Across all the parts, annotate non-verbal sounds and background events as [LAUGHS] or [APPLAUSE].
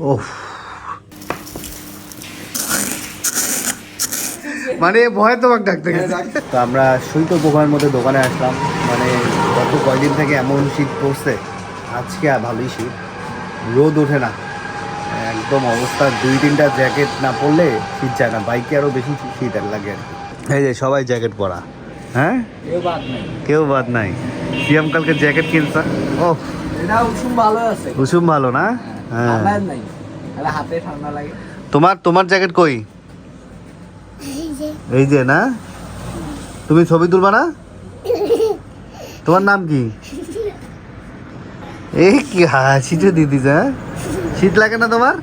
ওফ। মানে ভয় তোমাকে ডাকতে গেছে। তো আমরা শৈত প্রবাহের মধ্যে দোকানে আসলাম। মানে গত কয়দিন থেকে এমন শীত পড়ছে আজকে আর ভালোই শীত। রোদ ওঠে না। একদম অবস্থা দুই তিনটা জ্যাকেট না পরলে শীত যায় না। বাইকে আরও বেশি শীত আর লাগে আর কি। এই যে সবাই জ্যাকেট পরা। হ্যাঁ? কেউ বাদ নেই। কেউ বাদ নাই। সিএম কালকে জ্যাকেট কিনছা। ও এটা উষুম ভালো আছে। কুসুম ভালো না? হ্যাঁ। নাই তাহলে হাতে ঠান্ডা লাগে। তোমার তোমার জ্যাকেট কই? এই যে। না? তুমি ছবি তুলবা না? তোমার নাম কি? এই কি হাসিটা দিদি হ্যাঁ? শীত লাগে না তোমার?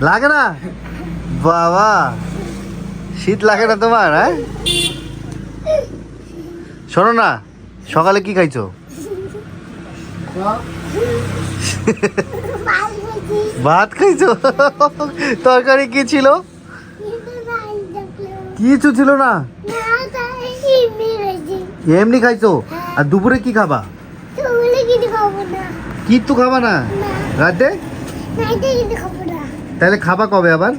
লাগে না? বাবা শীত লাগে না তোমার হ্যাঁ? শোনো না সকালে কি খাইছো? [LAUGHS] ভাত খাইছো? তরকারি কি ছিল? কিছু ছিল না। এমনি খাইছো? আর দুপুরে কি খাবা? কিচ্ছু খাবা না? রাতে? তাহলে খাবা কবে আবার?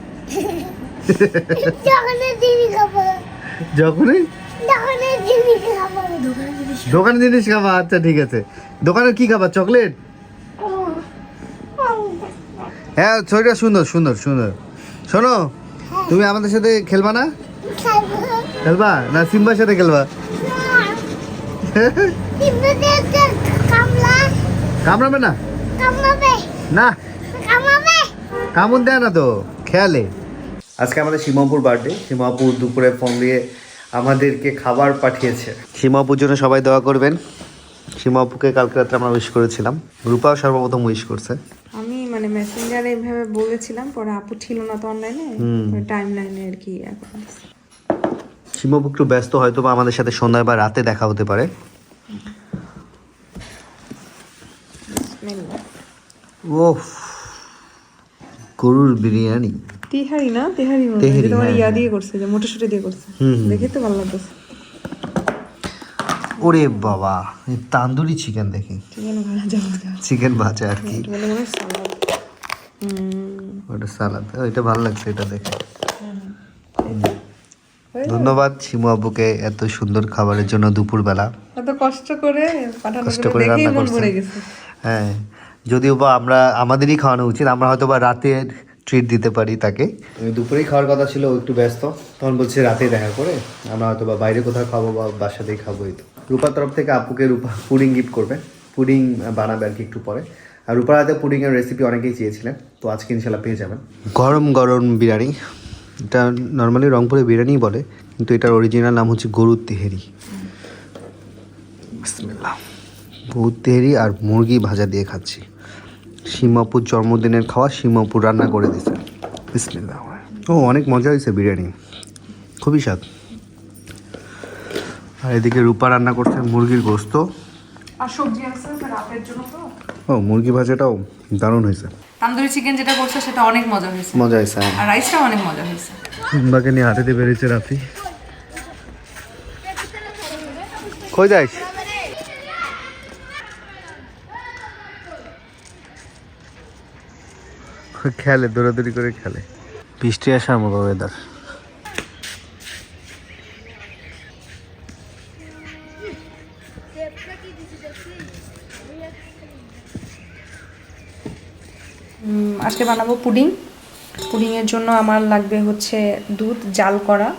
যখনই? দোকানের জিনিস খাবা। আচ্ছা ঠিক আছে। দোকানে কি খাবা? চকলেট? হ্যাঁ ছবিটা সুন্দর সুন্দর সুন্দর। শোনো, তুমি আমাদের সাথে খেলবা না? খেলবা? না, সিম্বার সাথে খেলবা? কামড়াবে না? না। কামড় দেয় না তো, খেয়ালে। আজকে আমাদের সীমাপুর বার্থডে, সীমাপুর দুপুরে ফোন দিয়ে আমাদেরকে খাবার পাঠিয়েছে। সীমাপুর জন্য সবাই দোয়া করবেন। সীমাপুকে কালকে রাত্রে আমরা উইশ করেছিলাম। রূপাও সর্বপ্রথম উইশ করছে। মানে মেসেঞ্জারে এইভাবে বলেছিলাম পরে আপু ছিল না তো অনলাইনে। টাইম লাইনে আর কি করে একটু ব্যস্ত হয়তো বা আমাদের সাথে সন্ধ্যায় বা রাতে দেখা হতে পারে। ও গরুর বিরিয়ানি। তিহারি না? তিহারি মনে হয়, তোমার ইয়া হ্যাঁ। দিয়ে করছে যে মোটরশুটি দিয়ে করছে। দেখে তো ভালো লাগতেছে। ওরে বাবা তান্দুরি চিকেন দেখি। চিকেন ভাজা চিকেন ভাজা আর কি এটা বলে মনে হয় সালাদ হুম ওটা সালাদ। এটা ভালো লাগছে এটা দেখে। ধন্যবাদ শিমু আব্বুকে এত সুন্দর খাবারের জন্য দুপুরবেলা। এত কষ্ট করে কষ্ট করে করে রান্না করছে হ্যাঁ যদিও বা আমরা আমাদেরই খাওয়ানো উচিত আমরা হয়তো বা রাতে ট্রিট দিতে পারি তাকে। দুপুরেই খাওয়ার কথা ছিল একটু ব্যস্ত তখন বলছে রাতে দেখা করে আমরা হয়তো বা বাইরে কোথাও খাব বা বাসাতেই খাব এই তো। রূপার তরফ থেকে আপুকে রূপা পুডিং গিফট করবে। পুডিং বানাবে আর কি একটু পরে। আর রূপার হাতে পুডিংয়ের রেসিপি অনেকেই চেয়েছিলেন তো আজকে ইনশাল্লাহ পেয়ে যাবেন। গরম গরম বিরিয়ানি। এটা নর্মালি রংপুরে বিরিয়ানি বলে কিন্তু এটার অরিজিনাল নাম হচ্ছে গরুর তেহেরি। বিসমিল্লাহ। গরুর তেহেরি আর মুরগি ভাজা দিয়ে খাচ্ছি। সীমাপুর জন্মদিনের খাওয়া সীমাপুর রান্না করে দিয়েছে। বিসমিল্লাহ। ও অনেক মজা হয়েছে বিরিয়ানি। খুবই স্বাদ। আর এদিকে রূপা রান্না করছে মুরগির গোস্ত। আর সবজি আছে? রাতের জন্য তো। ও মুরগি ভাজাটাও দারুণ হয়েছে। তান্দুরি চিকেন যেটা করছে সেটা অনেক মজা হয়েছে। মজা হয়েছে হ্যাঁ। আর রাইসটাও অনেক মজা হয়েছে। নিয়ে হাতে দিয়ে বেরিয়েছে রাফি। কই যাইস? খেলে দৌড়াদৌড়ি করে খেলে। বৃষ্টি আসার মতো ওয়েদার আজকে বানাবো পুডিং। পুডিংয়ের জন্য আমার লাগবে হচ্ছে দুধ, জাল করা।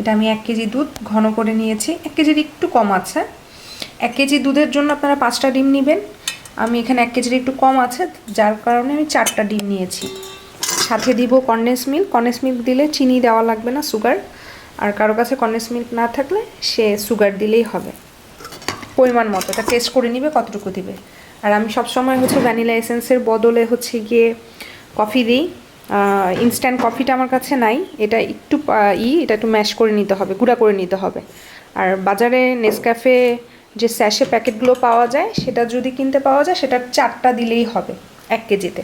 এটা আমি এক কেজি দুধ ঘন করে নিয়েছি। এক কেজির একটু কম আছে। এক কেজি দুধের জন্য আপনারা পাঁচটা ডিম নেবেন। আমি এখানে এক কেজির একটু কম আছে, যার কারণে আমি চারটা ডিম নিয়েছি। সাথে দিব কন্ডেন্স মিল্ক। কন্ডেন্স মিল্ক দিলে চিনি দেওয়া লাগবে না, সুগার। আর কারও কাছে কন্ডেন্স মিল্ক না থাকলে সে সুগার দিলেই হবে। পরিমাণ মতো, এটা টেস্ট করে নিবে কতটুকু দিবে। আর আমি সবসময় হচ্ছে ভ্যানিলা এসেন্সের বদলে হচ্ছে গিয়ে কফি দিই। ইনস্ট্যান্ট কফিটা আমার কাছে নাই। এটা একটু ই, এটা একটু ম্যাশ করে নিতে হবে, গুঁড়া করে নিতে হবে। আর বাজারে নেসক্যাফে যে স্যাশে প্যাকেটগুলো পাওয়া যায়, সেটা যদি কিনতে পাওয়া যায়, সেটা চারটা দিলেই হবে, এক কেজিতে।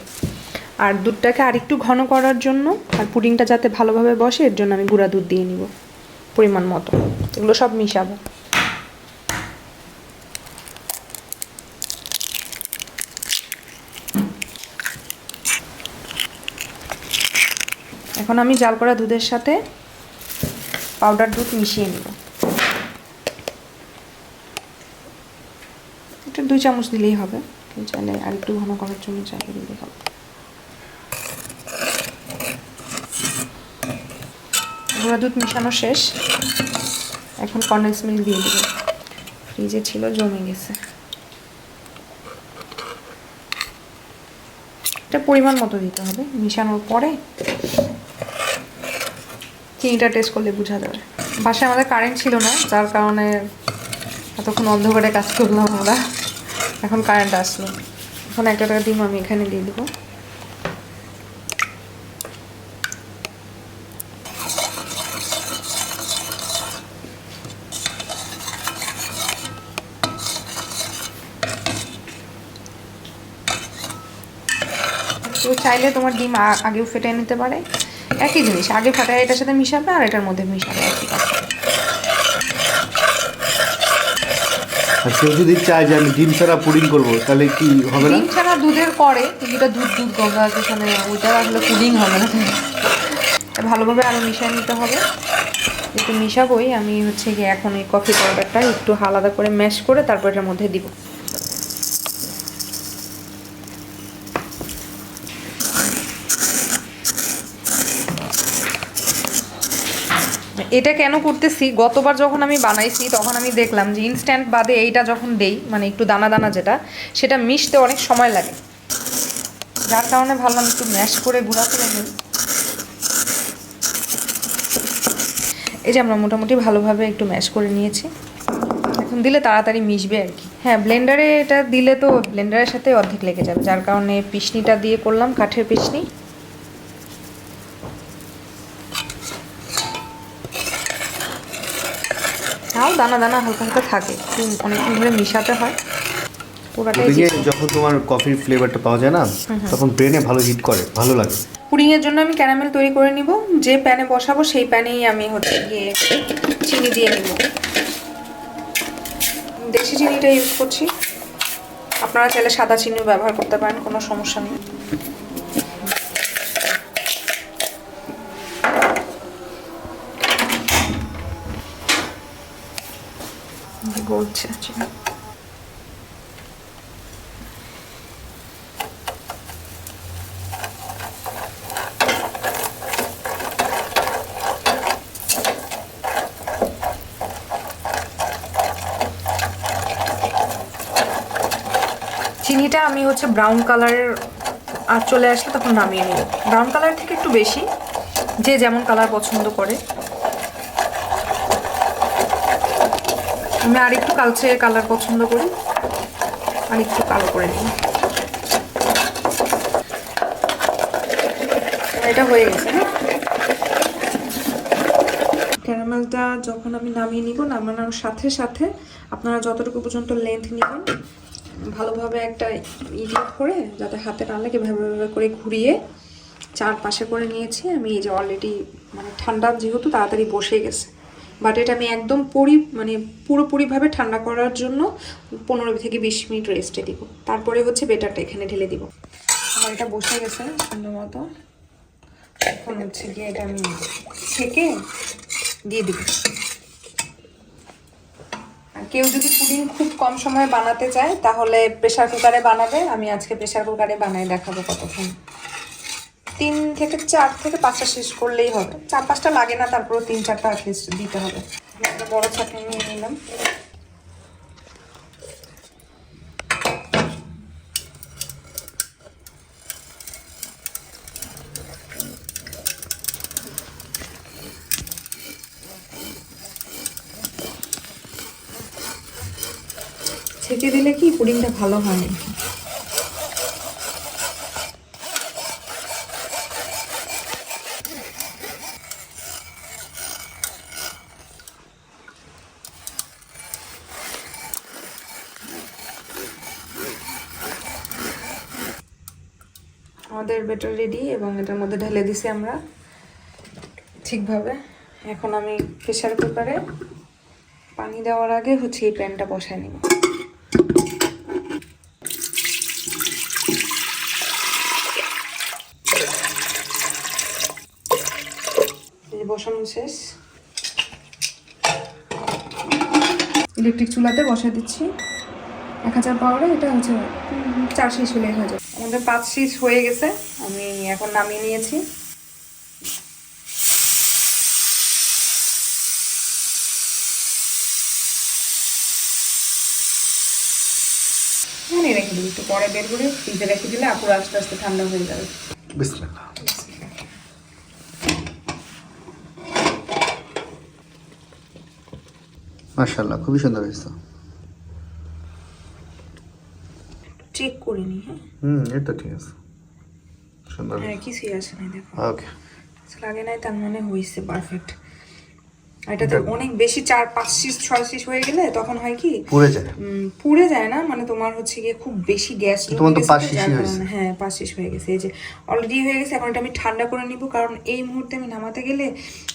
আর দুধটাকে আরেকটু ঘন করার জন্য, আর পুডিংটা যাতে ভালোভাবে বসে, এর জন্য আমি গুঁড়া দুধ দিয়ে নিব, পরিমাণ মতো। এগুলো সব মিশাবো। এখন আমি জাল করা দুধের সাথে পাউডার দুধ মিশিয়ে নেব। একটু দুই চামচ দিলেই হবে চাইলে আর একটু ঘন করার জন্য চাইলে দিলেই হবে। গুঁড়া দুধ মিশানো শেষ। এখন কন্ডেন্স মিল্ক দিয়ে দেবো। ফ্রিজে ছিল, জমে গেছে। এটা পরিমাণ মতো দিতে হবে। মিশানোর পরে চিনিটা টেস্ট করলে বোঝা যাবে। বাসায় আমাদের কারেন্ট ছিল না, যার কারণে এতক্ষণ অন্ধকারে কাজ করলাম আমরা। এখন কারেন্ট আসলো। এখন একটা টাকা ডিম আমি এখানে দিয়ে দেবো। চাইলে তোমার ডিম আগেও ফেটে নিতে পারে। একই জিনিস আগে ফাটায় এটার সাথে মিশাবে আর এটার মধ্যে মিশাবে একই কথা আর কেউ যদি চায় যে আমি ডিম ছাড়া পুডিং করব তাহলে কি হবে না? ডিম ছাড়া দুধের করে কিন্তু দুধ দুধ গঙ্গা মানে ওইটা আসলে পুডিং হবে না। ভালোভাবে আরও মিশিয়ে নিতে হবে। একটু মিশাবই আমি হচ্ছে গিয়ে এখন এই কফি পাউডারটা একটু আলাদা করে ম্যাশ করে তারপর এটার মধ্যে দিব। এটা কেন করতেছি? গতবার যখন আমি বানাইছি, তখন আমি দেখলাম যে ইনস্ট্যান্ট বাদে এইটা যখন দেই মানে একটু দানা দানা যেটা, সেটা মিশতে অনেক সময় লাগে। যার কারণে ভাবলাম একটু ম্যাশ করে গুঁড়া করে নিই। এই যে আমরা মোটামুটি ভালোভাবে একটু ম্যাশ করে নিয়েছি। এখন দিলে তাড়াতাড়ি মিশবে আর কি। হ্যাঁ ব্লেন্ডারে এটা দিলে তো ব্লেন্ডারের সাথে অর্ধেক লেগে যাবে। যার কারণে পিসনিটা দিয়ে করলাম, কাঠের পিসনি দানা দানা হালকা হালকা থাকে। অনেকক্ষণ ধরে মিশাতে হয়। পুরাটাই যখন তোমার কফির ফ্লেভারটা পাওয়া যায় না তখন ব্রেনে ভালো হিট করে ভালো লাগে। পুডিংয়ের জন্য আমি ক্যারামেল তৈরি করে নিব। যে প্যানে বসাবো সেই প্যানেই আমি হচ্ছে গিয়ে চিনি দিয়ে নিব। দেশি চিনিটা ইউজ করছি। আপনারা চাইলে সাদা চিনিও ব্যবহার করতে পারেন কোনো সমস্যা নেই। গলছে চিনি চিনিটা আমি হচ্ছে ব্রাউন কালারের আর চলে আসলে তখন নামিয়ে নিব। ব্রাউন কালার থেকে একটু বেশি, যে যেমন কালার পছন্দ করে। আমি আর একটু কালচে কালার পছন্দ করি। আর একটু কালো করে নিই। এটা হয়ে গেছে হ্যাঁ? ক্যারামেলটা যখন আমি নামিয়ে নিব, নামানোর সাথে সাথে আপনারা যতটুকু পর্যন্ত লেন্থ নেবেন, ভালোভাবে একটা ইডিট করে, যাতে হাতে না লাগে ভাবে ভাবে করে ঘুরিয়ে চারপাশে করে নিয়েছি। আমি এই যে অলরেডি মানে ঠান্ডা যেহেতু, তাড়াতাড়ি বসে গেছে। বাট এটা আমি একদম পরি মানে পুরোপুরিভাবে ঠান্ডা করার জন্য পনেরো থেকে বিশ মিনিট রেস্টে দিব। তারপরে হচ্ছে বেটারটা এখানে ঢেলে দিব। আমার এটা বসে গেছে সুন্দর মতো। এখন হচ্ছে গিয়ে এটা আমি ছেঁকে দিয়ে দিব। কেউ যদি পুডিং খুব কম সময়ে বানাতে চায়, তাহলে প্রেশার কুকারে বানাবে। আমি আজকে প্রেশার কুকারে বানাই দেখাবো কতক্ষণ। তিন থেকে চার থেকে পাঁচটা শেষ করলেই হবে। চার পাঁচটা লাগে না তারপর তিন চারটা অ্যাটলিস্ট দিতে হবে। একটা বড় ছাকনি নিয়ে নিলাম। ছেঁকে দিলে কি? পুডিংটা ভালো হয় আমাদের বেটার রেডি এবং এটার মধ্যে ঢেলে দিছি আমরা ঠিকভাবে। এখন আমি প্রেশার কুকারে পানি দেওয়ার আগে হচ্ছে এই প্যানটা বসায় নিব। বসানো শেষ। ইলেকট্রিক চুলাতে বসে দিচ্ছি। এক হাজার পাওয়ারে এটা হচ্ছে চার শীষ হলে হয়ে যাবে আমাদের পাঁচ শীষ হয়ে গেছে আমি এখন নামিয়ে নিয়েছি। এখানে রেখে দিই একটু পরে বের করে ফ্রিজে রেখে দিলে আপুর আস্তে আস্তে ঠান্ডা হয়ে যাবে। বিসমিল্লাহ। মাশাআল্লাহ খুবই সুন্দর হয়েছে। চেক করে নিই হ্যাঁ? হুম এটা ঠিক আছে। সুন্দর। হ্যাঁ কিছুই আসে নাই দেখো। ওকে লাগে নাই তার মানে হয়েছে পারফেক্ট এটাতে অনেক বেশি চার পাঁচ শীষ ছয় শীষ হয়ে গেলে তখন হয় কি? পুড়ে যায়। পুড়ে যায় না মানে তোমার হচ্ছে গিয়ে খুব বেশি গ্যাস তোমার তো পাঁচ শীষই হয়েছে। হ্যাঁ পাঁচ শীষ হয়ে গেছে। এই যে অলরেডি হয়ে গেছে এখন এটা আমি ঠান্ডা করে নিব কারণ এই মুহূর্তে আমি নামাতে গেলে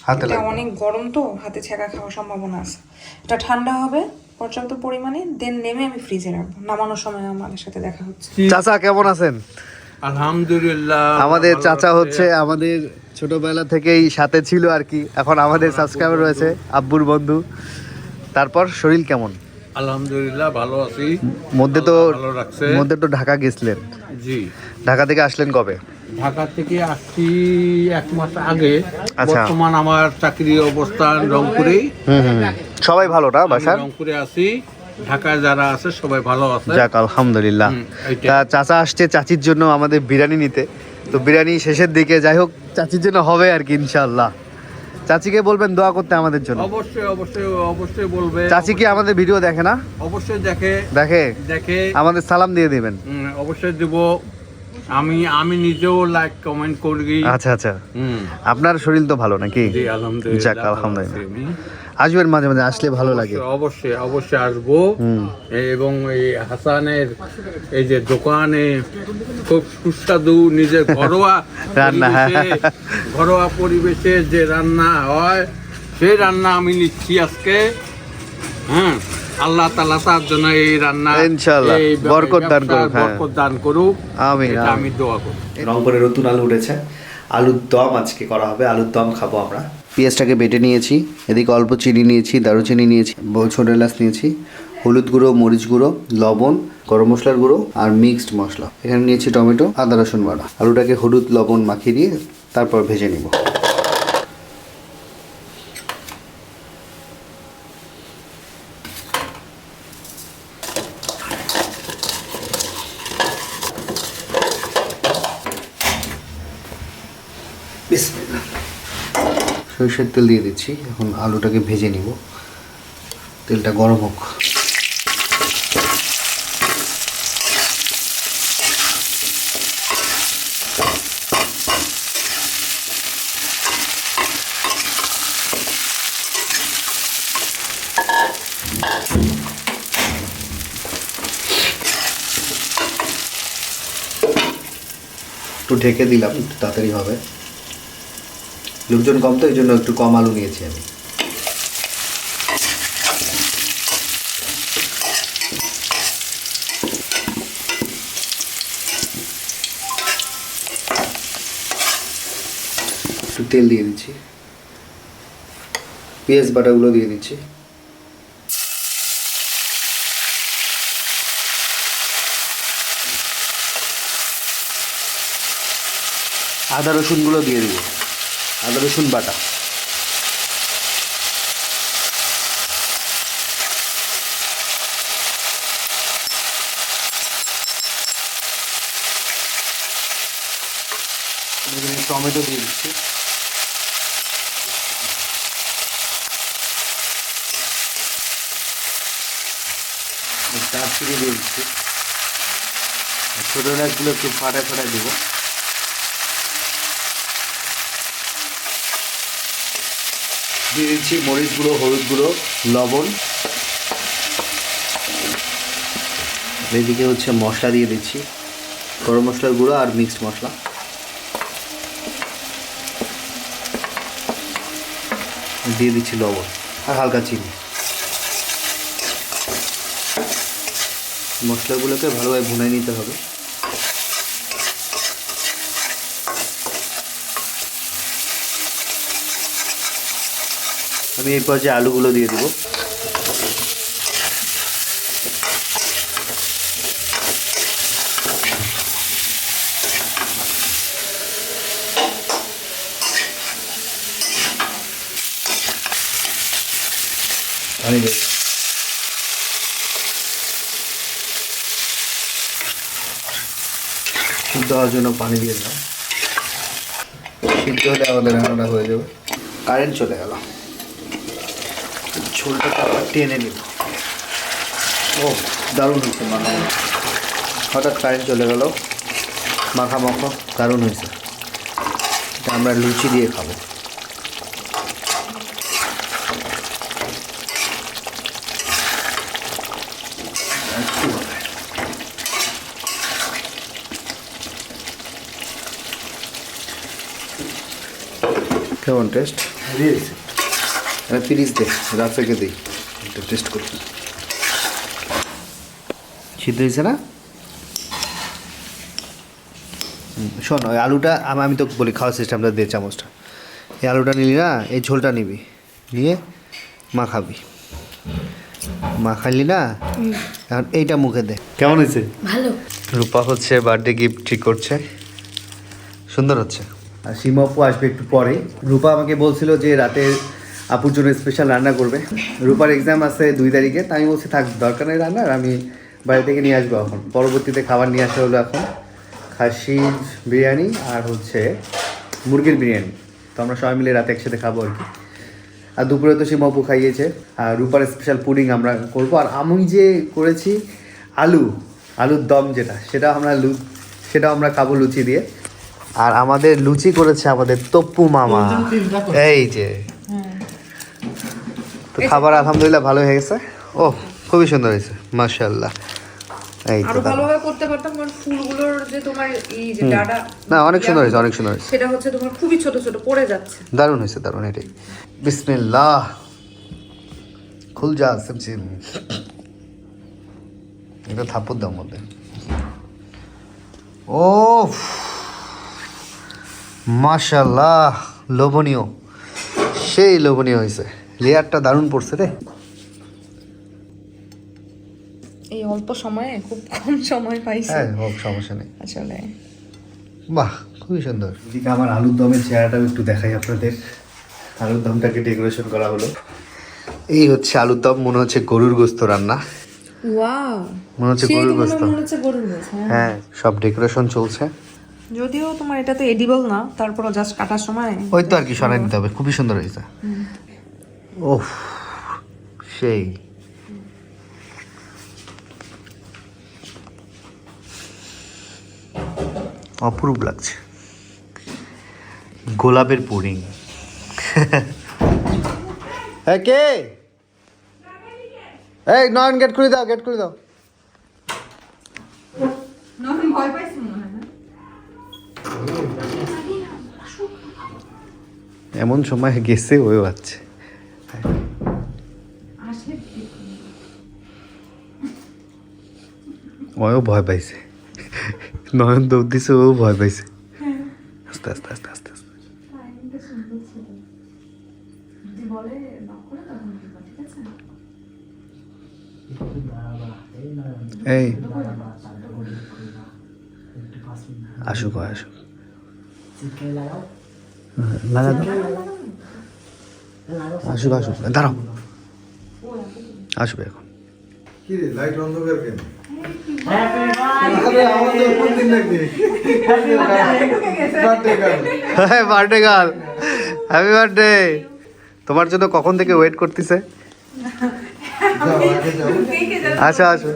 হাতে অনেক গরম তো হাতে ছেঁকা খাওয়ার সম্ভাবনা আছে। এটা ঠান্ডা হবে পর্যাপ্ত পরিমাণে দেন নেমে আমি ফ্রিজে রাখব। নামানোর সময় আমাদের সাথে দেখা হচ্ছে। চাচা কেমন আছেন? আলহামদুলিল্লাহ আমাদের চাচা হচ্ছে আমাদের ছোটবেলা থেকেই সাথে ছিল আর কি। এখন আমাদের সাবস্ক্রাইবার রয়েছে আব্বুর বন্ধু। তারপর শরীর কেমন? আলহামদুলিল্লাহ ভালো আছি। মধ্যে তো মধ্যে তো ঢাকা গেছিলেন। জি। ঢাকা থেকে আসলেন কবে? ঢাকা থেকে আসছি এক মাস আগে। আচ্ছা। বর্তমান আমার চাকরি অবস্থান রংপুরে সবাই ভালো না বাসার? রংপুরে আছি। ঢাকায় যারা আছে সবাই ভালো আছে। যাক আলহামদুলিল্লাহ। তা চাচা আসছে চাচির জন্য আমাদের বিরিয়ানি নিতে। তো বিরিয়ানি শেষের দিকে যাই হোক চাচির জন্য হবে আর কি ইনশাআল্লাহ। চাচিকে বলবেন দোয়া করতে আমাদের জন্য। অবশ্যই অবশ্যই অবশ্যই বলবে। চাচি কি আমাদের ভিডিও দেখে না? অবশ্যই দেখে। দেখে? দেখে। আমাদের সালাম দিয়ে দিবেন। অবশ্যই দিব। আমি আমি নিজেও লাইক কমেন্ট করি। আচ্ছা আচ্ছা। আপনার শরীর তো ভালো নাকি? জি আলহামদুলিল্লাহ যাক, আলহামদুলিল্লাহ। আসবেন মাঝে মাঝে আসলে ভালো লাগে। অবশ্যই, অবশ্যই অবশ্যই আসব এবং এই হাসানের এই যে দোকানে খুব সুস্বাদু নিজের ঘরোয়া [LAUGHS] রান্না, হ্যাঁ। ঘরোয়া পরিবেশে যে রান্না হয় সেই রান্না আমি নিচ্ছি আজকে। হ্যাঁ। আল্লাহ তালা তার জন্য এই রান্না ইনশাআল্লাহ, বরকত দান করুক, হ্যাঁ। বরকত দান করুক। আমিন, আমি দোয়া করি। রংপুরে নতুন আলু উঠেছে। আলুর দম আজকে করা হবে আলুর দম খাব আমরা। পেঁয়াজটাকে বেটে নিয়েছি এদিকে অল্প চিনি নিয়েছি দারুচিনি নিয়েছি ছোট এলাচ নিয়েছি হলুদ গুঁড়ো মরিচ গুঁড়ো লবণ গরম মশলার গুঁড়ো আর মিক্সড মশলা। এখানে নিয়েছি টমেটো আদা রসুন বাটা। আলুটাকে হলুদ লবণ মাখিয়ে দিয়ে তারপর ভেজে নিব বিসমিল্লাহ। সরিষার তেল দিয়ে দিচ্ছি। এখন আলুটাকে ভেজে নিব। তেলটা গরম হোক। একটু ঢেকে দিলাম, একটু তাড়াতাড়ি হবে। লোকজন কম তো এই জন্য একটু কম আলু নিয়েছি আমি। একটু তেল দিয়ে দিচ্ছি। পেঁয়াজ বাটাগুলো দিয়ে দিচ্ছি। আদা রসুনগুলো দিয়ে দিব। আদা রসুন বাটা। টমেটো দিয়ে দিচ্ছি। দিয়ে দিচ্ছি। ছোটো এলাচগুলো একটু ফাটায় ফাটায় দেবো। দিয়ে দিচ্ছি মরিচ গুঁড়ো, হলুদ গুঁড়ো, লবণ। এদিকে হচ্ছে মশলা দিয়ে দিচ্ছি, গরম মশলার গুঁড়ো আর মিক্সড মশলা। দিয়ে দিচ্ছি লবণ আর হালকা চিনি। মশলাগুলোকে ভালোভাবে ভুনে নিতে হবে। আমি এই পর্যায়ে আলুগুলো দিয়ে দেবো। পানি সিদ্ধ হওয়ার জন্য পানি দিয়ে দিলাম। সিদ্ধ হলে আমাদের রান্নাটা হয়ে যাবে। কারেন্ট চলে গেল। ঝোলটা আবার টেনে নিব। ও, দারুণ হয়েছে, মাখা হঠাৎ কারেন্ট চলে গেল। মাখা মাখো, দারুণ হয়েছে। এটা আমরা লুচি দিয়ে খাব। কেমন টেস্ট দিয়েছি তিরিশ দে রাফেকে দিই একটু টেস্ট করি। সিদ্ধ হয়েছে না? শোন ওই আলুটা আম- আমি তো বলি খাওয়ার সিস্টেমটা দে চামচটা। এই আলুটা নিলি না এই ঝোলটা নিবি। নিয়ে মাখাবি মাখালি না? এখন এইটা মুখে দে। কেমন হয়েছে? ভালো। রূপা হচ্ছে বার্থডে গিফট ঠিক করছে। সুন্দর হচ্ছে। আর সীমা আপু আসবে একটু পরে। রূপা আমাকে বলছিল যে রাতে আপুর জন্য স্পেশাল রান্না করবে। রূপার এক্সাম আছে দুই তারিখে তাই আমি বলছি থাক দরকার নেই রান্নার আমি বাড়ি থেকে নিয়ে আসব এখন। পরবর্তীতে খাবার নিয়ে আসা হলো এখন খাসির বিরিয়ানি আর হচ্ছে মুরগির বিরিয়ানি। তো আমরা সবাই মিলে রাতে একসাথে খাব আর কি। আর দুপুরে তো সে মপু খাইয়েছে আর রূপার স্পেশাল পুডিং আমরা করব। আর আমি যে করেছি আলু আলুর দম যেটা সেটা আমরা লু সেটা আমরা খাব লুচি দিয়ে। আর আমাদের লুচি করেছে আমাদের তপ্পু মামা। এই যে। তো খাবার আলহামদুলিল্লাহ ভালো হয়ে গেছে। ও খুবই সুন্দর হয়েছে মাশাল্লাহ এই তো। ভালোভাবে করতে পারতাম কারণ ফুলগুলোর যে তোমার এই যে ডাটা না অনেক সুন্দর হয়েছে অনেক সুন্দর হয়েছে। সেটা হচ্ছে তোমার খুবই ছোট ছোট পড়ে যাচ্ছে। দারুণ হয়েছে দারুণ এটাই। বিসমিল্লাহ। খুল যা এটা থাপ্পর দাও মধ্যে। ও মাশাল্লাহ লোভনীয়। সেই লোভনীয় হয়েছে। লেয়ারটা দারুণ পড়ছে রে। এই অল্প সময়ে? খুব কম সময় পাইছি। হ্যাঁ হোক সমস্যা নেই। আসলে। বাহ খুবই সুন্দর। এদিকে আমার আলুর দমের চেহারাটাও একটু দেখাই আপনাদের। আলুর দমটাকে ডেকোরেশন করা হলো। এই হচ্ছে আলুর দম মনে হচ্ছে গরুর গোস্ত রান্না। ওয়াও। মনে হচ্ছে গরুর গোস্ত। মনে হচ্ছে গরুর গোস্ত হ্যাঁ। হ্যাঁ সব ডেকোরেশন চলছে। যদিও তোমার এটা তো এডিবল না তারপরও জাস্ট কাটার সময় ওই তো আর কি সরাই দিতে হবে। খুবই সুন্দর হয়েছে। ওহ সেই। অপরূপ লাগছে। গোলাপের পুডিং। হ্যাঁ কে? এই নয়ন গেট খুলে দাও গেট খুলে দাও। মনে হয় এমন সময় গেছে ওই আছে ওও ভয় পাইছে। নয়ন দৌড় দিছে ও ভয় পাইছে। আস্তে আস্তে আস্তে আস্তে আস্তে। এই। আসুক আসুক। হ্যাঁ, লাগা দাও আসুক আসুক দাঁড়াও। আসবে এখন। কি রে লাইট অন্ধকার কেন? বার্থডে গার্ল হ্যাঁ হ্যাপি বার্থডে তোমার জন্য কখন থেকে ওয়েট করতেছে? আচ্ছা আসো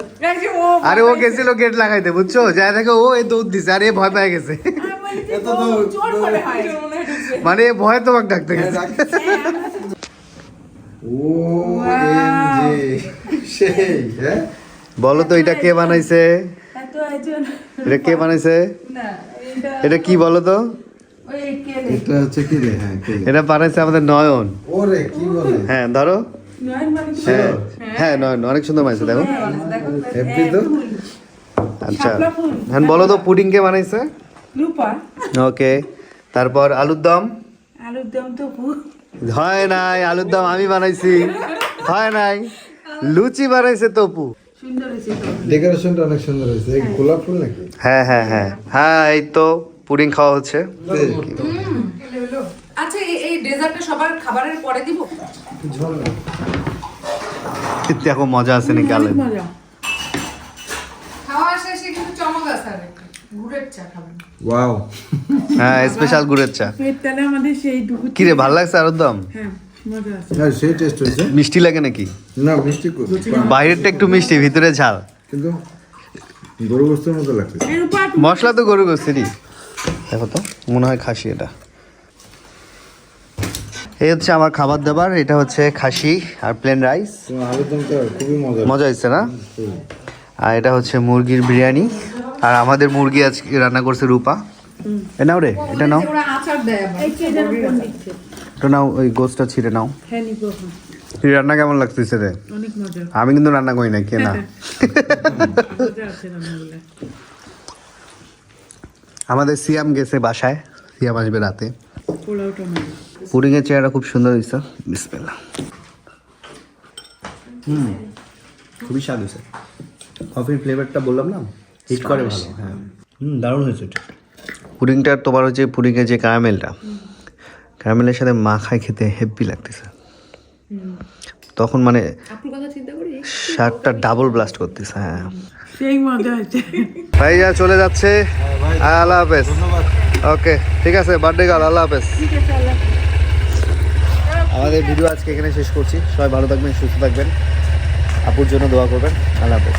আরে ও গেছিল গেট লাগাইতে বুঝছ? যাই দেখো ও এই দৌড় দিছে আরে ভয় পেয়ে গেছে। মানে এ ভয় তোমাকে ডাকতে গেছে। ও সেই হ্যাঁ? বলো তো এটা কে বানাইছে? এটা কে বানাইছে? এটা কি বলো তো? এটা হচ্ছে কি রে হ্যাঁ এটা বানাইছে আমাদের নয়ন। ওরে কি বলে? হ্যাঁ ধরো। হ্যাঁ। হ্যাঁ। নয়ন অনেক সুন্দর বানাইছে দেখো। হ্যাপি তো? আচ্ছা। হ্যাঁ বলো তো পুডিং কে বানাইছে? রূপা। ওকে। তারপর আলুর দম? আলুর দম তো হয় নাই আলুর দম আমি বানাইছি। হয় নাই। লুচি বানাইছে তপু। ডেকোরেশনটা অনেক সুন্দর হয়েছে। গোলাপ ফুল নাকি? হ্যাঁ হ্যাঁ হ্যাঁ। হ্যাঁ এই তো পুডিং খাওয়া হচ্ছে। আচ্ছা এই- এই ডেজার্টটা সবার খাবারের পরে দিব? দেখো মজা আছে নাকি আলু খাওয়া শেষে কিন্তু চমক আছে আর চা খাবেন। ওয়াও হ্যাঁ স্পেশাল গুড়ের চা। তাহলে আমাদের সেই কি রে ভালো লাগছে আলুর দম? হ্যাঁ মজা হ্যাঁ সেই টেস্ট হয়েছে। মিষ্টি লাগে নাকি? না মিষ্টি বাইরেরটা একটু মিষ্টি ভিতরে ঝাল। কিন্তু গরু গোস্তের মতো লাগছে মশলা তো গরু গোস্তেরই। দেখো তো মনে হয় খাসি এটা। এই হচ্ছে আমার খাবার দাবার এটা হচ্ছে খাসি আর প্লেন রাইস মজা মজা হয়েছে না? আর এটা হচ্ছে মুরগির বিরিয়ানি। আর আমাদের মুরগি আজকে রান্না করছে রূপা। এ নাও রে এটা নাও। ওরা আচার দেয় আবার। এই চেজার কোন দিচ্ছে এটা নাও ওই গোস্টটা ছিঁড়ে নাও। হ্যাঁ নিবো এখন। তুই রান্না কেমন লাগতেছে রে? আমি কিন্তু রান্না করি না কে না? রান্নাগুলো আমাদের সিয়াম গেছে বাসায়। সিয়াম আসবে রাতে। পুডিংয়ের চেহারা খুব সুন্দর হয়েছে। বিসমিল্লাহ। হুম খুবই স্বাদ হয়েছে। কফির ফ্লেভারটা বললাম না? হিট করে ভালো হ্যাঁ। হুম দারুণ হয়েছে এটা। পুডিংটা তোমার হচ্ছে পুডিংয়ের যে ক্যারামেলটা ক্যারামেলের সাথে মাখায় খেতে হেভি লাগতেছে। তখন মানে আপুর কথা চিন্তা করি শার্টটা ডাবল ব্লাস্ট করতেছে হ্যাঁ। সেই মজা ভাইয়া চলে যাচ্ছে। আল্লাহ হাফেজ। ওকে ঠিক আছে বার্থডে গাল আল্লাহ হাফেজ। আমাদের ভিডিও আজকে এখানে শেষ করছি। সবাই ভালো থাকবেন সুস্থ থাকবেন। আপুর জন্য দোয়া করবেন। আল্লাহ হাফেজ।